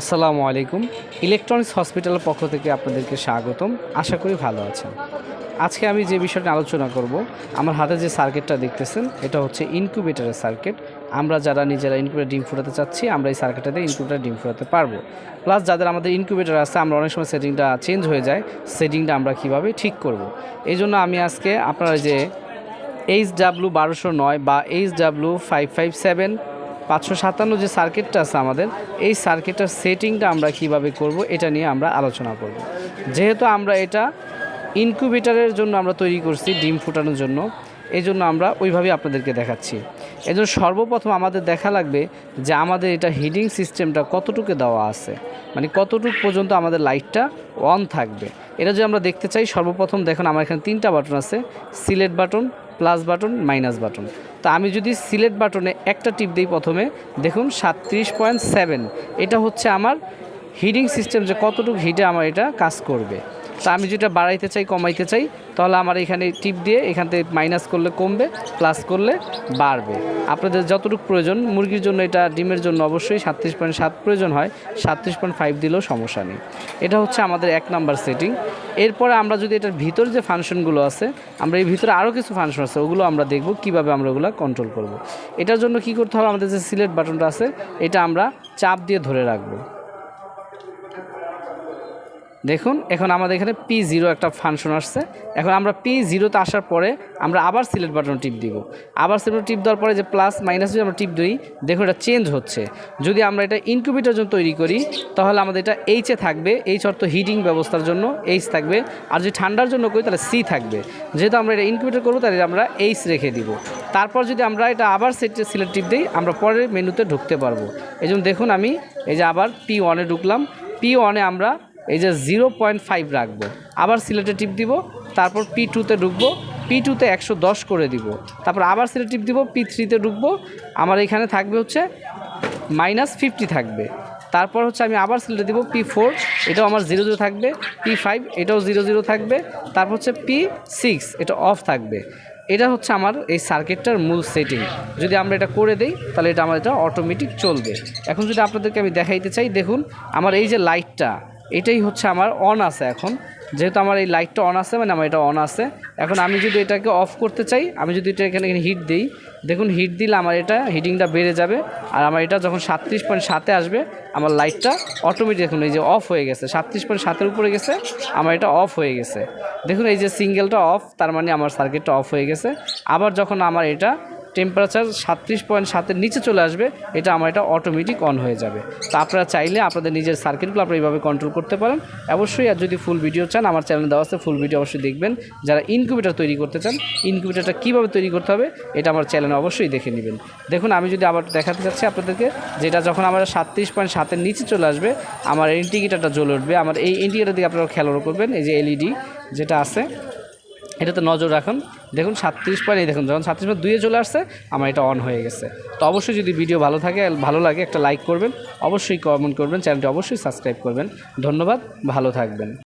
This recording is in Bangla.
আসসালামু আলাইকুম। ইলেকট্রনিক্স হসপিটালের পক্ষ থেকে আপনাদেরকে স্বাগতম। আশা করি ভালো আছেন। আজকে আমি যে বিষয়টা আলোচনা করব, আমার হাতে যে সার্কিটটা দেখতেছেন, এটা হচ্ছে ইনকিউবেটারের সার্কিট। আমরা যারা নিজেরা ইনকিউবেটার ডিম ফুটাতে চাচ্ছি, আমরা এই সার্কিটটা দিয়ে ইনকিউবেটার ডিম ফুটাতে পারব। প্লাস যাদের আমাদের ইনকিউবেটার আছে, আমরা অনেক সময় সেটিংটা চেঞ্জ হয়ে যায়, সেটিংটা আমরা কীভাবে ঠিক করব। এই জন্য আমি আজকে আপনারা যে এইচ ডাব্লু বারোশো নয় বা H W five five seven পাঁচশো সাতান্ন যে সার্কিটটা আছে আমাদের, এই সার্কিটটার সেটিংটা আমরা কীভাবে করব এটা নিয়ে আমরা আলোচনা করব। যেহেতু আমরা এটা ইনকিউবেটারের জন্য আমরা তৈরি করছি, ডিম ফুটানোর জন্য এই জন্য আমরা ওইভাবেই আপনাদেরকে দেখাচ্ছি। এই জন্য সর্বপ্রথম আমাদের দেখা লাগবে যে আমাদের এটা হিটিং সিস্টেমটা কতটুকু দেওয়া আছে মানে কতটুকু পর্যন্ত আমাদের লাইটটা অন থাকবে। এটা যদি আমরা দেখতে চাই, সর্বপ্রথম দেখুন, আমার এখানে তিনটা বাটন আছে select button plus button minus button তা আমি যদি সিলেট বাটনে একটা টিপ দিই প্রথমে, দেখুন সাতত্রিশ পয়েন্ট সেভেন। এটা হচ্ছে আমার হিটিং সিস্টেম যে কতটুকু হিটে আমার এটা কাজ করবে। তা আমি যেটা বাড়াইতে চাই, কমাইতে চাই, তাহলে আমার এখানে টিপ দিয়ে এখান থেকে মাইনাস করলে কমবে প্লাস করলে বাড়বে। আপনাদের যতটুকু প্রয়োজন, মুরগির জন্য এটা ডিমের জন্য অবশ্যই সাতত্রিশ পয়েন্ট সাত প্রয়োজন হয়, সাতত্রিশ পয়েন্ট ফাইভ দিলেও সমস্যা নেই। এটা হচ্ছে আমাদের এক নাম্বার সেটিং এরপরে আমরা যদি এটার ভিতর যে ফাংশনগুলো আছে, আমরা এই ভিতরে আরও কিছু ফাংশন আছে, ওগুলো আমরা দেখব, কীভাবে আমরা ওগুলো কন্ট্রোল করব। এটার জন্য কি করতে হবে? আমাদের যে সিলেট বাটনটা আছে, এটা আমরা চাপ দিয়ে ধরে রাখব। দেখুন, এখন আমাদের এখানে পি জিরো একটা ফাংশন আসছে। এখন আমরা পি জিরোতে আসার পরে আমরা আবার সিলেক্ট বাটন টিপ দিব। আবার সিলেক্ট টিপ দেওয়ার পরে যে প্লাস মাইনাস যদি আমরা টিপ দিই। দেখুন, এটা চেঞ্জ হচ্ছে। যদি আমরা এটা ইনকিউবেটার জন্য তৈরি করি, তাহলে আমাদের এটা এইচে থাকবে। এইচ অর্থ হিটিং ব্যবস্থার জন্য এইচ থাকবে। আর যদি ঠান্ডার জন্য করি, তাহলে সি থাকবে। যেহেতু আমরা এটা ইনকিউবেটার করব, তাহলে আমরা এইচ রেখে দিব। তারপর যদি আমরা এটা আবার সেট সিলেক্ট টিপ দিই, আমরা পরের মেনুতে ঢুকতে পারব। এই দেখুন, আমি এই যে আবার পি ওয়ানে ঢুকলাম। পি ওয়ানে আমরা এই যে জিরো পয়েন্ট ফাইভ রাখব, আবার সিলেটে টিপ দিব, তারপর পি টুতে ঢুকবো পি টুতে একশো দশ করে দিব, তারপর আবার সিলেটে টিপ দিব পি থ্রিতে ঢুকবো, আমার এখানে থাকবে হচ্ছে মাইনাস ফিফটি থাকবে, তারপর হচ্ছে আমি আবার সিলেটে দিব পি ফোর এটাও আমার জিরো জিরো থাকবে পি ফাইভ এটাও জিরো জিরো থাকবে, তারপর হচ্ছে পি সিক্স এটা অফ থাকবে, এটা হচ্ছে আমার এই সার্কিটটার মূল সেটিং যদি আমরা এটা করে দেই, তাহলে এটা আমার এটা অটোমেটিক চলবে, এখন যদি আপনাদেরকে আমি দেখাইতে চাই, দেখুন, আমার এই যে লাইটটা এটাই হচ্ছে আমার অন আছে এখন। যেহেতু আমার এই লাইটটা অন আছে মানে আমার এটা অন আছে। এখন আমি যদি এটাকে অফ করতে চাই, আমি যদি এটা এখানে হিট দিই, দেখুন হিট দিলে আমার এটা হিটিংটা বেড়ে যাবে। আর আমার এটা যখন সাতত্রিশ পয়েন্ট সাতে আসবে, আমার লাইটটা অটোমেটিক দেখুন এই যে অফ হয়ে গেছে, সাতত্রিশ পয়েন্ট সাতের উপরে গেছে, আমার এটা অফ হয়ে গেছে। দেখুন এই যে সিঙ্গেলটা অফ তার মানে আমার সার্কিটটা অফ হয়ে গেছে। আবার যখন আমার এটা টেম্পারেচার সাতত্রিশ পয়েন্ট সাতের নিচে চলে আসবে, এটা আমার এটা অটোমেটিক অন হয়ে যাবে। তো আপনারা চাইলে আপনাদের নিজের সার্কিটগুলো আপনারা এইভাবে কন্ট্রোল করতে পারেন। অবশ্যই আর যদি ফুল ভিডিও চান, আমার চ্যানেল দেওয়া আছে ফুল ভিডিও অবশ্যই দেখবেন। যারা ইনকিউবেটার তৈরি করতে চান ইনকিউবেটারটা কীভাবে তৈরি করতে হবে, এটা আমার চ্যানেলে অবশ্যই দেখে নেবেন। দেখুন, আমি যদি আবার দেখাতে চাচ্ছি আপনাদেরকে, যেটা যখন আমার সাতত্রিশ পয়েন্ট সাতের নিচে চলে আসবে, আমার ইন্ডিকেটারটা জ্বলে উঠবে। আমার এই ইন্ডিকেটার দিকে আপনারা খেয়াল করবেন, এই যে এলইডি যেটা আছে এটাতে নজর রাখুন। দেখুন, সাতত্রিশ পয়েন্ট, এই দেখুন, যখন সাতত্রিশ পয়েন্ট দুয়ে চলে আসছে, আমার এটা অন হয়ে গেছে। তো অবশ্যই যদি ভিডিও ভালো থাকে, ভালো লাগে, একটা লাইক করবেন, অবশ্যই কমেন্ট করবেন চ্যানেলটি অবশ্যই সাবস্ক্রাইব করবেন। ধন্যবাদ, ভালো থাকবেন।